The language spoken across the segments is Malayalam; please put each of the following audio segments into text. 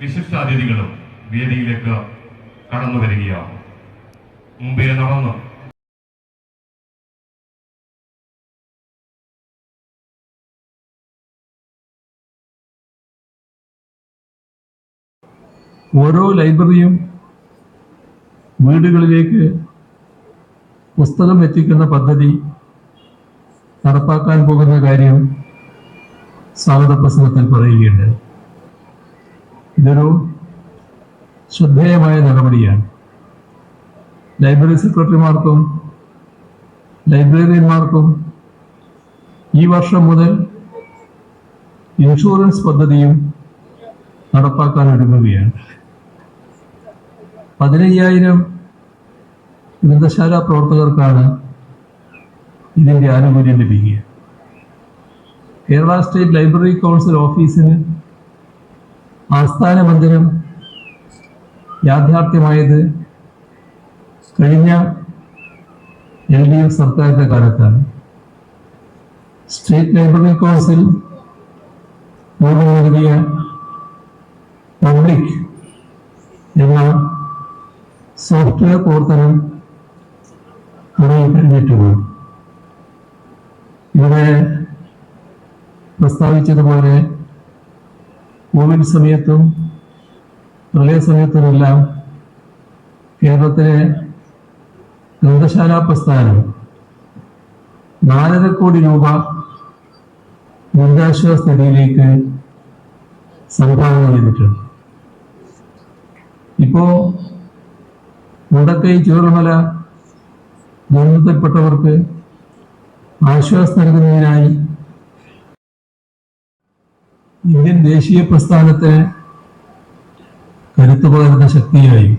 വിശിഷ്ടാതിഥികളും വേദിയിലേക്ക് കടന്നു വരികയാണ്. മുമ്പേ നടന്ന് ഓരോ ലൈബ്രറിയും വീടുകളിലേക്ക് പുസ്തകം എത്തിക്കുന്ന പദ്ധതി നടപ്പാക്കാൻ പോകുന്ന കാര്യം സ്വാഗത പ്രസംഗത്തിൽ പറയുകയുണ്ട് ഇതൊരു ശ്രദ്ധേയമായ നടപടിയാണ്. ലൈബ്രറി സെക്രട്ടറിമാർക്കും ലൈബ്രറിയന്മാർക്കും ഈ വർഷം മുതൽ ഇൻഷുറൻസ് പദ്ധതിയും നടപ്പാക്കാൻ ഒരുങ്ങുകയാണ്. പതിനയ്യായിരം ഗ്രന്ഥശാല പ്രവർത്തകർക്കാണ് ഇതിന്റെ ആനുകൂല്യം ലഭിക്കുക. കേരള സ്റ്റേറ്റ് ലൈബ്രറി കൗൺസിൽ ഓഫീസിന് ആസ്ഥാന മന്ദിരം യാഥാർത്ഥ്യമായത് കഴിഞ്ഞ എൽ ഡി എഫ് സർക്കാരിന്റെ കാലത്താണ്. സ്റ്റേറ്റ് ലൈബ്രറി കൗൺസിൽ നൽകിയ പബ്ലിക് എന്ന സോഫ്റ്റ്വെയർ പ്രവർത്തനം തുടങ്ങിക്കഴിഞ്ഞിട്ടുള്ളൂ ഇവിടെ പ്രസ്താവിച്ചതുപോലെ കോവിഡ് സമയത്തും പ്രളയ സമയത്തുമെല്ലാം കേരളത്തിലെ ഗ്രന്ഥശാല പ്രസ്ഥാനം നാലര കോടി രൂപ ദുരിതാശ്വാസ നിധിയിലേക്ക് സംഭാവന ചെയ്തിട്ടുണ്ട്. ഇപ്പോ മുണ്ടക്കൈ ചൂരമല ദുരന്തത്തിൽപ്പെട്ടവർക്ക് ആശ്വാസം നൽകുന്നതിനായി ഇന്ത്യൻ ദേശീയ പ്രസ്ഥാനത്തെ കരുത്തു പകരുന്ന ശക്തിയായി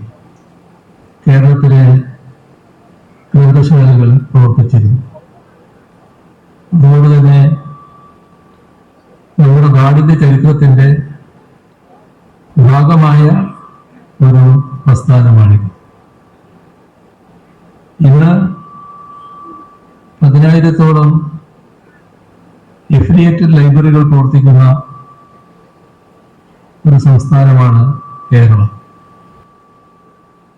കേരളത്തിലെ ഗ്രന്ഥശാലകൾ പ്രവർത്തിച്ചിരുന്നു. അതുകൊണ്ട് തന്നെ നമ്മുടെ നാടിന്റെ ചരിത്രത്തിന്റെ ഭാഗമായ ഒരു പ്രസ്ഥാനമാണിത്. ഇന്ന് പതിനായിരത്തോളം എഫിലിയേറ്റഡ് ലൈബ്രറികൾ പ്രവർത്തിക്കുന്ന സംസ്ഥാനമാണ് കേരളം.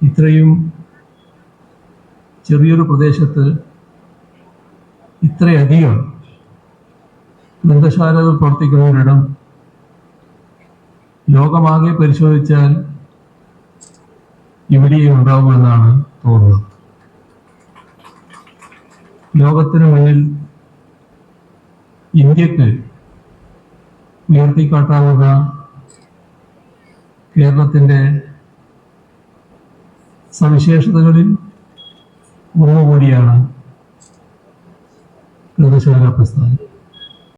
ഇത്രയും ചെറിയൊരു പ്രദേശത്ത് ഇത്രയധികം ഗ്രന്ഥശാലകൾ പ്രവർത്തിക്കുന്ന ഒരിടം ലോകമാകെ പരിശോധിച്ചാൽ ഇവിടെയും ഉണ്ടാവുമെന്നാണ് തോന്നുന്നത്. ലോകത്തിന് മുന്നിൽ ഇന്ത്യയ്ക്ക് ഉയർത്തിക്കാട്ടാവുക കേരളത്തിന്റെ സവിശേഷതകളിൽ ഒന്നുകൂടിയാണ് ഗ്രന്ഥശാല പ്രസ്ഥാനം.